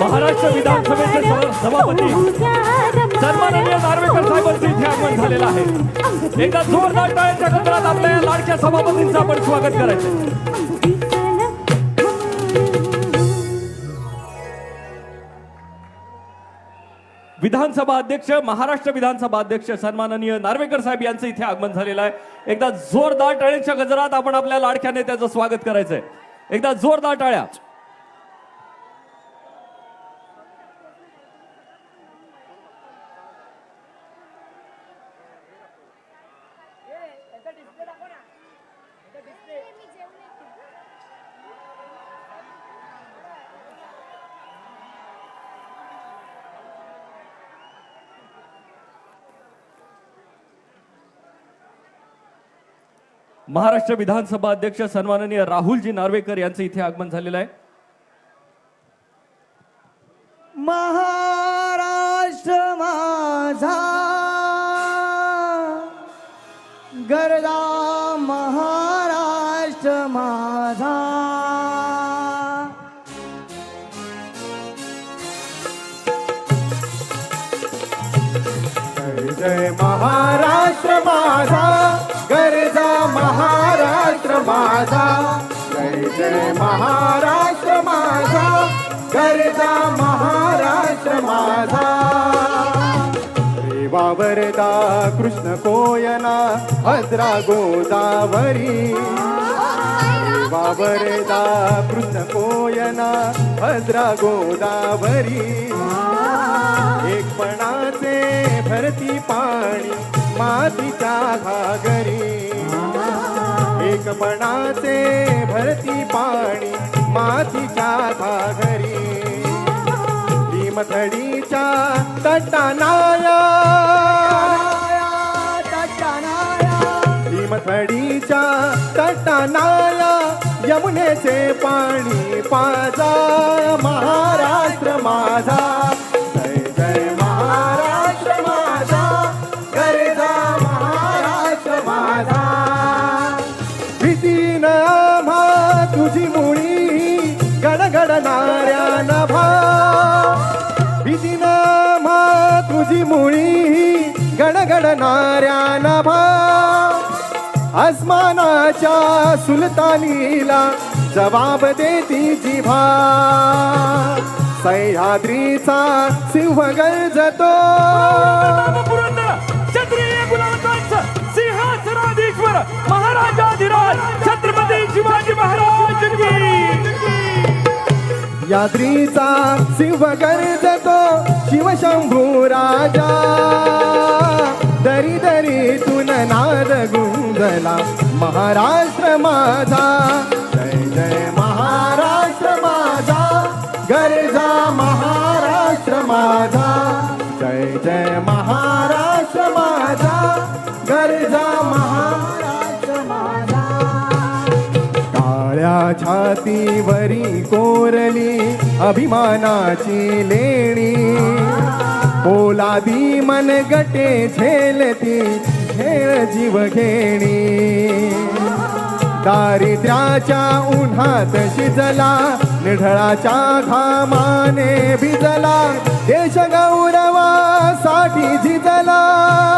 महाराष्ट्र विधानसभेचे सभा- सभापती सन्माननीय नार्वेकर साहेबांचं इथे आगमन झालेलं आहे. एकदा जोरदार टाळ्यांच्या गजरात आपल्या या लाडक्या सभापतींचं आपण स्वागत करायचं. विधानसभा अध्यक्ष महाराष्ट्र विधानसभा अध्यक्ष सन्माननीय नार्वेकर साहेब यांचं इथे आगमन झालेलं आहे. एकदा जोरदार टाळ्यांच्या गजरात आपण आपल्या लाडक्या नेत्याचं स्वागत करायचंय. एकदा जोरदार टाळ्या. महाराष्ट्र विधानसभा अध्यक्ष सन्माननीय राहुलजी नार्वेकर यांचं इथे आगमन झालेलं आहे. महाराष्ट्र माझा गरजा महाराष्ट्र माझा. जय महाराष्ट्र माझा. माझा. जय जय महाराष्ट्र माझा. गरजा महाराष्ट्र माझा. वावरदा कृष्ण कोयना अद्रा गोदावरी. वावरदा कृष्ण कोयना अद्रा गोदावरी. एकपणाचे भरती पाणी मातीच्या घागरी. एकपणाचे भरती पाणी मातीच्या घागरी भीमथडीच्या तटानाया. भीमथडीच्या तटानाया. यमुनेचे पाणी पाजा. महाराष्ट्र माझा. तुझी मुळी गडगडणाऱ्या नभा भीतीना मा तुझी मुळी गडगडणाऱ्या नभा आसमानाच्या सुलतानीला जबाब देती जिभा सह्याद्रीचा सिंह गरजतो. याद्रीचा सिंह गरजतो शिवशंभू राजा. दरी दरीतून नाद गुंजला महाराष्ट्र माझा. जय जय महाराष्ट्र माझा. गरजा महाराष्ट्र माझा. जय जय महाराष्ट्र माझा. गरजा छातीवरी कोरली अभिमानाची लेणी. पोलादी मनगटे झेलती खेळ जीव घेणी. दारिद्र्याच्या उन्हात शिजला निढळाच्या घामाने भिजला देश गौरवासाठी झिजला.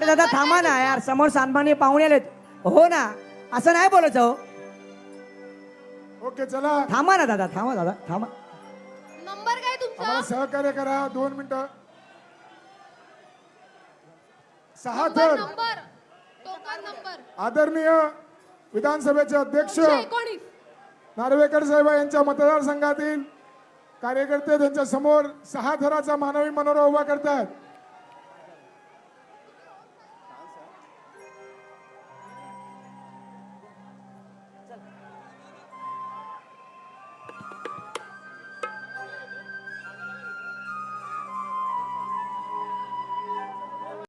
अरे दादा थांबा ना यार समोर सन्मान्य पाहुणे आलेत. हो ना असं नाही बोलायचं हो. ओके चला. थांबा ना दादा थांबा दादा थांबा. नंबर काय आम्हाला तुमचा सहकार्य करा दोन मिनिटं. सहा नंबर थर नंबर. Token number. आदरणीय विधानसभेचे अध्यक्ष दोनशे एकोणीस. नार्वेकर साहेब यांच्या मतदारसंघातील कार्यकर्ते त्यांच्यासमोर सहा थराचा मानवी मनोरा उभा करतात